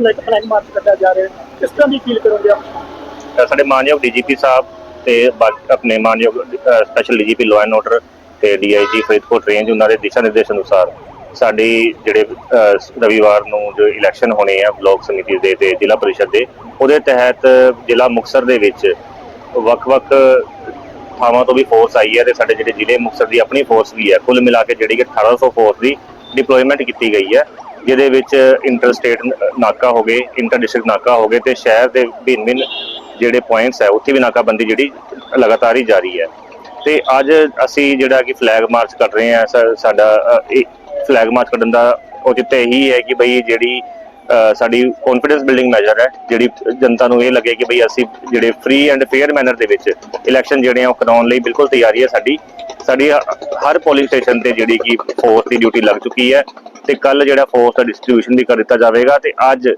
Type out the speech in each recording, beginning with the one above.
ਨੂੰ ਲੈ ਕੇ ਮਾਰਚ ਕੱਢਿਆ ਜਾ ਰਿਹਾ ਹੈ। ਕਿਸ ਤਰ੍ਹਾਂ ਦੀ ਫੀਲ ਕਰੋਗੇ ਆਪ? ਸਾਡੇ ਮਾਨਯੋਗ ਡੀਜੀਪੀ ਸਾਹਿਬ ਤੇ ਬਾਕੀ ਆਪਣੇ ਮਾਨਯੋਗ special DGP law and order ਤੇ ਡੀਆਈਜੀ ਫਰੀਦਕੋਟ ਰੇਂਜ ਉਹਨਾਂ ਦੇ ਦਿਸ਼ਾ ਨਿਰਦੇਸ਼ ਅਨੁਸਾਰ ਸਾਡੀ ਜਿਹੜੇ ਰਵੀਵਾਰ ਨੂੰ ਜੋ ਇਲੈਕਸ਼ਨ ਹੋਣੇ ਆ ਬਲਾਕ ਸਮਿਤੀ ਦੇ ਤੇ ਜ਼ਿਲ੍ਹਾ ਪਰਿਸ਼ਦ ਦੇ, ਉਹਦੇ ਤਹਿਤ ਜ਼ਿਲ੍ਹਾ ਮੁਕਤਸਰ ਦੇ ਵਿੱਚ ਵੱਖ-ਵੱਖ ਥਾਵਾਂ ਤੋਂ ਵੀ ਫੋਰਸ ਆਈ ਹੈ ਤੇ ਸਾਡੇ ਜਿਹੜੇ ਜ਼ਿਲ੍ਹੇ ਮੁਕਤਸਰ ਦੀ ਆਪਣੀ ਫੋਰਸ ਵੀ ਹੈ। ਕੁੱਲ ਮਿਲਾ ਕੇ ਜਿਹੜੀ ਕਿ 1800 ਫੋਰਸ ਦੀ ਡਿਪਲੋਇਮੈਂਟ ਕੀਤੀ ਗਈ ਹੈ, ਜਿਹਦੇ ਵਿੱਚ ਇੰਟਰ ਸਟੇਟ ਨਾਕਾ ਹੋ ਗਏ ਇੰਟਰ ਡਿਸਟ੍ਰਿਕਟ ਨਾਕਾ ਹੋ ਗਏ ਤੇ ਸ਼ਹਿਰ ਦੇ ਭਿੰਨ ਭਿੰਨ ਜਿਹੜੇ ਪੁਆਇੰਟਸ ਹੈ, ਉੱਥੇ ਵੀ ਨਾਕਾਬੰਦੀ ਜਿਹੜੀ ਲਗਾਤਾਰ ਹੀ ਜਾਰੀ ਹੈ। ਤੇ ਅੱਜ ਅਸੀਂ ਜਿਹੜਾ ਕਿ ਫਲੈਗ ਮਾਰਚ ਕਰ ਰਹੇ ਹਾਂ, ਸਾ- ਸਾਡਾ ਇਹ ਫਲੈਗ ਮਾਰਚ ਕੱਢਣ ਦਾ ਉਹ ਔਚਿੱਤ ਇਹੀ ਹੈ ਕਿ ਬਈ ਜਿਹੜੀ ਸਾਡੀ ਕੌਨਫੀਡੈਂਸ ਬਿਲਡਿੰਗ ਮੈਜਰ ਹੈ, ਜਿਹੜੀ ਜਨਤਾ ਨੂੰ ਇਹ ਲੱਗੇ ਕਿ ਬਈ ਅਸੀਂ ਜਿਹੜੇ ਫ੍ਰੀ ਐਂਡ ਫੇਅਰ ਮੈਨਰ ਦੇ ਵਿੱਚ ਇਲੈਕਸ਼ਨ ਜਿਹੜੇ ਆ ਉਹ ਕਰਾਉਣ ਲਈ ਬਿਲਕੁਲ ਤਿਆਰੀ ਹੈ ਸਾਡੀ। ਸਾਡੀ ਹਰ ਪੋਲਿੰਗ ਸਟੇਸ਼ਨ ਤੇ ਜਿਹੜੀ ਕਿ ਫੋਰਸ ਦੀ ਡਿਊਟੀ ਲੱਗ ਚੁੱਕੀ ਹੈ ਤੇ ਕੱਲ ਜਿਹੜਾ ਫੋਰਸ ਦਾ ਡਿਸਟ੍ਰੀਬਿਊਸ਼ਨ ਵੀ ਕਰ ਦਿੱਤਾ ਜਾਵੇਗਾ ਤੇ ਅੱਜ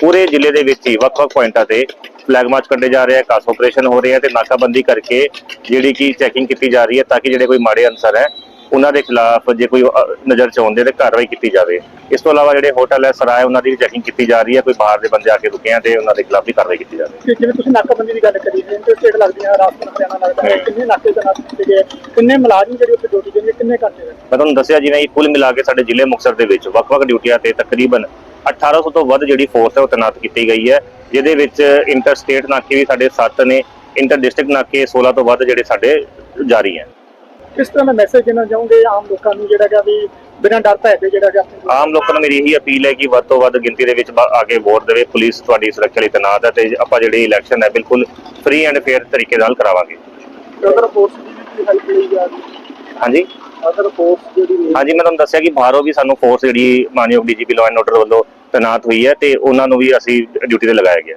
ਪੂਰੇ ਜ਼ਿਲ੍ਹੇ ਦੇ ਵਿੱਚ ਹੀ ਵੱਖ-ਵੱਖ ਪੁਆਇੰਟਾਂ ਤੇ ਫਲੈਗ ਮਾਰਚ ਕੱਢੇ ਜਾ ਰਹੇ ਆ ਕਾਸ ਆਪਰੇਸ਼ਨ ਹੋ ਰਹੇ ਆ ਤੇ ਨਾਕਾਬੰਦੀ ਕਰਕੇ ਜਿਹੜੀ ਕਿ ਚੈਕਿੰਗ ਕੀਤੀ ਜਾ ਰਹੀ ਹੈ ਤਾਂ ਕਿ ਜਿਹੜੇ ਕੋਈ ਮਾੜੇ ਅਨਸਰ ਹੈ ਉਹਨਾਂ ਦੇ ਖਿਲਾਫ ਜੇ ਕੋਈ ਅ, ਨਜ਼ਰ ਚ ਆਉਂਦੇ ਤੇ ਕਾਰਵਾਈ ਕੀਤੀ ਜਾਵੇ। ਇਸ ਤੋਂ ਇਲਾਵਾ ਜਿਹੜੇ ਹੋਟਲ ਹੈ ਸਰਾਏ ਉਹਨਾਂ ਦੀ ਵੀ ਚੈਕਿੰਗ ਕੀਤੀ ਜਾ ਰਹੀ ਹੈ। ਕੋਈ ਬਾਹਰ ਦੇ ਬੰਦੇ ਆ ਕੇ ਰੁਕੇ ਆ ਤੇ ਉਹਨਾਂ ਦੇ ਖਿਲਾਫ ਵੀ ਕਾਰਵਾਈ ਕੀਤੀ ਜਾਵੇ। ਕਿ ਜਿਵੇਂ ਤੁਸੀਂ ਨਾਕਾਬੰਦੀ ਦੀ ਗੱਲ ਕਰੀ ਇੰਟਰ ਸਟੇਟ ਲੱਗਦੀਆਂ ਰਾਜਸਥਾਨ ਹਰਿਆਣਾ ਲੱਗਦਾ ਹੈ ਕਿੰਨੇ ਨਾਕੇ ਤੈਨਾਤ ਕੀਤੇ ਗਏ ਕਿੰਨੇ ਮੁਲਾਜ਼ਮ ਜਿਹੜੇ ਉੱਥੇ ਡਿਊਟੀ ਦੇਣਗੇ ਕਿੰਨੇ ਘੰਟੇ ਦੇ ਮੈਂ ਤੁਹਾਨੂੰ ਦੱਸਿਆ ਜਿਵੇਂ ਇਹ ਕੁੱਲ ਮਿਲਾ ਕੇ ਸਾਡੇ ਜ਼ਿਲ੍ਹੇ ਮੁਕਤਸਰ ਦੇ ਵਿੱਚ ਵੱਖ-ਵੱਖ ਡਿਊਟੀਆਂ ਤੇ ਤਕਰੀਬਨ 1800 ਤੋਂ ਵੱਧ ਜਿਹੜੀ ਫੋਰਸ ਹੈ ਉਹ ਤੈਨਾਤ ਕੀਤੀ ਗਈ ਹੈ। ਜਿਹਦੇ ਵਿੱਚ ਇੰਟਰ ਸਟੇਟ ਨਾਕੇ ਵੀ ਸਾਡੇ 7 ਨੇ ਇੰਟਰ ਡਿਸਟ੍ਰਿਕਟ ਨਾਕੇ 16 ਤੋਂ ਵੱਧ ਜਿਹੜੇ ਸਾਡੇ ਜਾਰੀ ਹੈ। ਕਿਸ ਤਰ੍ਹਾਂ ਦਾ ਮੈਸੇਜ ਦੇਣਾ ਚਾਹੋਗੇ ਆਮ ਲੋਕਾਂ ਨੂੰ ਜਿਹੜਾ ਕਿ ਵੀ ਬਿਨਾਂ ਡਰ ਭੈ ਦੇ ਜਿਹੜਾ ਕਿ ਆਪਣੇ ਆਮ ਲੋਕਾਂ ਨੂੰ ਮੇਰੀ ਇਹੀ ਅਪੀਲ ਹੈ ਕਿ ਵੱਧ ਤੋਂ ਵੱਧ ਗਿਣਤੀ ਦੇ ਵਿੱਚ ਬ- ਆ ਕੇ ਵੋਟ ਦੇਵੇ ਪੁਲਿਸ ਤੁਹਾਡੀ ਸੁਰੱਖਿਆ ਲਈ ਤੈਨਾਤ ਹੈ ਤੇ ਆਪਾਂ ਜਿਹੜੀ ਇਲੈਕਸ਼ਨ ਹੈ ਬਿਲਕੁਲ ਫ੍ਰੀ ਐਂਡ ਫੇਅਰ ਤਰੀਕੇ ਨਾਲ ਕਰਾਵਾਂਗੇ। ਅਦਰ ਫੋਰਸ ਦੀ ਵੀ ਹੈਲਪ ਲਈ ਜਾ ਰਹੀ ਹੈ? ਹਾਂਜੀ? ਅਦਰ ਫੋਰਸ ਜਿਹੜੀ ਹਾਂਜੀ ਮੈਂ ਤੁਹਾਨੂੰ ਦੱਸਿਆ ਕਿ ਬਾਹਰੋਂ ਵੀ ਸਾਨੂੰ ਫੋਰਸ ਜਿਹੜੀ ਮਾਨਯੋਗ ਡੀਜੀਪੀ ਲਾਅ ਐਂਡ ਆਰਡਰ ਵੱਲੋਂ ਤੈਨਾਤ ਹੋਈ ਹੈ ਤੇ ਉਹਨਾਂ ਨੂੰ ਵੀ ਅਸੀਂ ਡਿਊਟੀ ਤੇ ਲਗਾਇਆ ਗਿਆ।